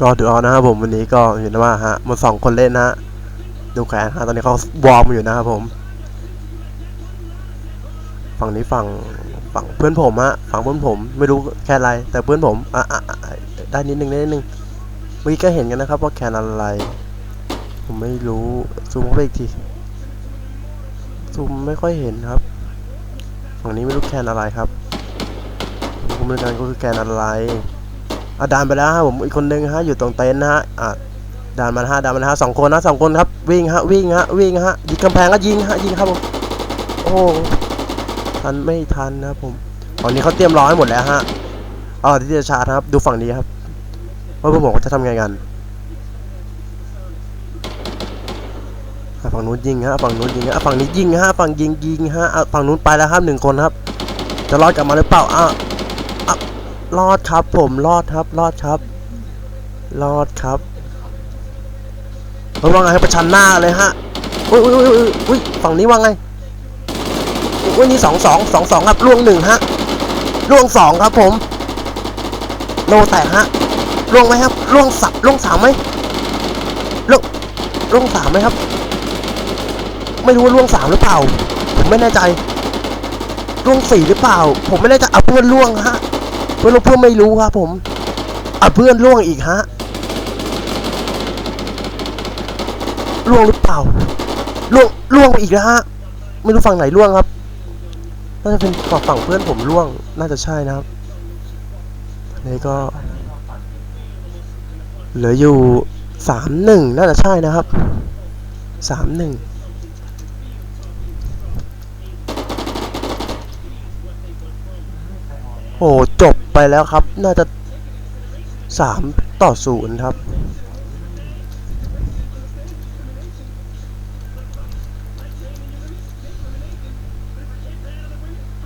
ก็ดูเอานะครับผมวันนี้ก็เห็นว่าฮะมาสองคนเล่นนะฮะดูแขนฮะตอนนี้เขาวอร์มอยู่นะครับผม ฝั่งนี้ฝั่งฝั่งเพื่อนผมฮะฝั่งเพื่อนผมไม่รู้แคนอะไร แต่เพื่อนผมอะอะอะได้นิดนึงได้นิดนึงเมื่อกี้ก็เห็นกันนะครับว่าแคนอะไร ผมไม่รู้ซูมเข้าไปอีกทีซูมไม่ค่อยเห็นครับ ฝั่งนี้ไม่รู้แคนอะไรครับผมไม่รู้กันก็คือแคนอะไร อะดานไปแล้วฮะผมอีกคนนึงฮะอยู่ตรงเต็นท์นะฮะอะดานมาฮะดานมาฮะสองคนนะสองคนครับวิ่งฮะวิ่งฮะวิ่งฮะยิงกำแพงก็ยิงฮะยิงครับผมโอ้ทันไม่ทันนะครับผมตอนนี้เขาเตรียมรอให้หมดแล้วฮะอ๋อที่จะชาร์จครับ ดูฝั่งนี้ครับว่าพวกผมเขาจะทำไงกันฝั่งนู้นยิงฮะฝั่งนู้นยิงฮะฝั่งนี้ยิงฮะฝั่งยิงยิงฮะฝั่งนู้นไปแล้วครับหนึ่งคนครับ จะรอดกลับมาหรือเปล่าอะ รอดครับผมรอดครับรอดครับรอดครับเฮ้ยว่าไงครับประชันหน้าเลยฮะอุ้ยอุ้ยอุ้ยอุ้ยฝั่งนี้ว่าไงอุ้ยนี่สองสองสองสองครับล่วงหนึ่งฮะล่วงสองครับผมโลแตกฮะล่วงไหมครับล่วงสับล่วงสามไหมล่วงล่วงสามไหมครับ ไม่รู้ว่าล่วงสามหรือเปล่า ผมไม่แน่ใจล่วงสี่หรือเปล่า ผมไม่แน่ใจเอาเพื่อนล่วงฮะ พื่อนเพื่อนไม่รู้ครับผมอะเพื่อนล่วงอีกฮะล่วงหรือเปล่าล่วงล่วงไปอีกแล้วฮะไม่รู้ฝั่งไหนล่วงครับน่าจะเป็นฝั่งฝั่งเพื่อนผมล่วง น่าจะใช่นะครับนนี้ก็ เหลืออยู่สามหนึ่งน่าจะใช่นะครับสามหนึ่งโอ้จบ ไปแล้วครับ น่าจะสามต่อศูนย์ครับ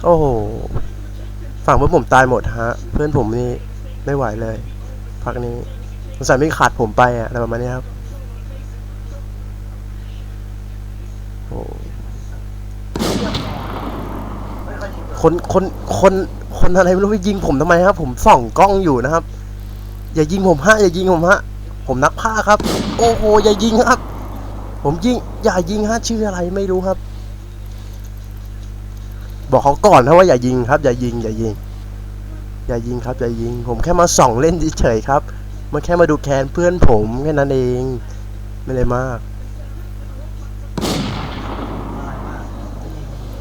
โอ้โห ฝั่งเพื่อนผมตายหมดฮะ เพื่อนผมนี่ไม่ไหวเลย พักนี้สงสัยไม่ขาดผมไปอะอะไรประมาณนี้ครับโอ้คน คน คน คนอะไรไม่รู้ไปยิงผมทำไมครับ ผมส่องกล้องอยู่นะครับ อย่ายิงผมฮะอย่ายิงผมฮะผมนักฆ่าครับ โอ้โหอย่ายิงครับ ผมยิงอย่ายิงฮะชื่ออะไรไม่รู้ครับ บอกเขาก่อนนะว่าอย่ายิงครับ อย่ายิง อย่ายิง อย่ายิงครับอย่ายิง ผมแค่มาส่องเล่นเฉยๆครับมาแค่มาดูแคนเพื่อนผมแค่นั้นเอง ไม่เลยมาก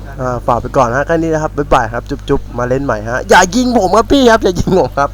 อ่า ฝากไปก่อนฮะแค่นี้นะครับบ๊ายบายครับ จุ๊บๆมาเล่นใหม่ฮะอย่ายิงผมครับพี่ครับอย่ายิงผมครับ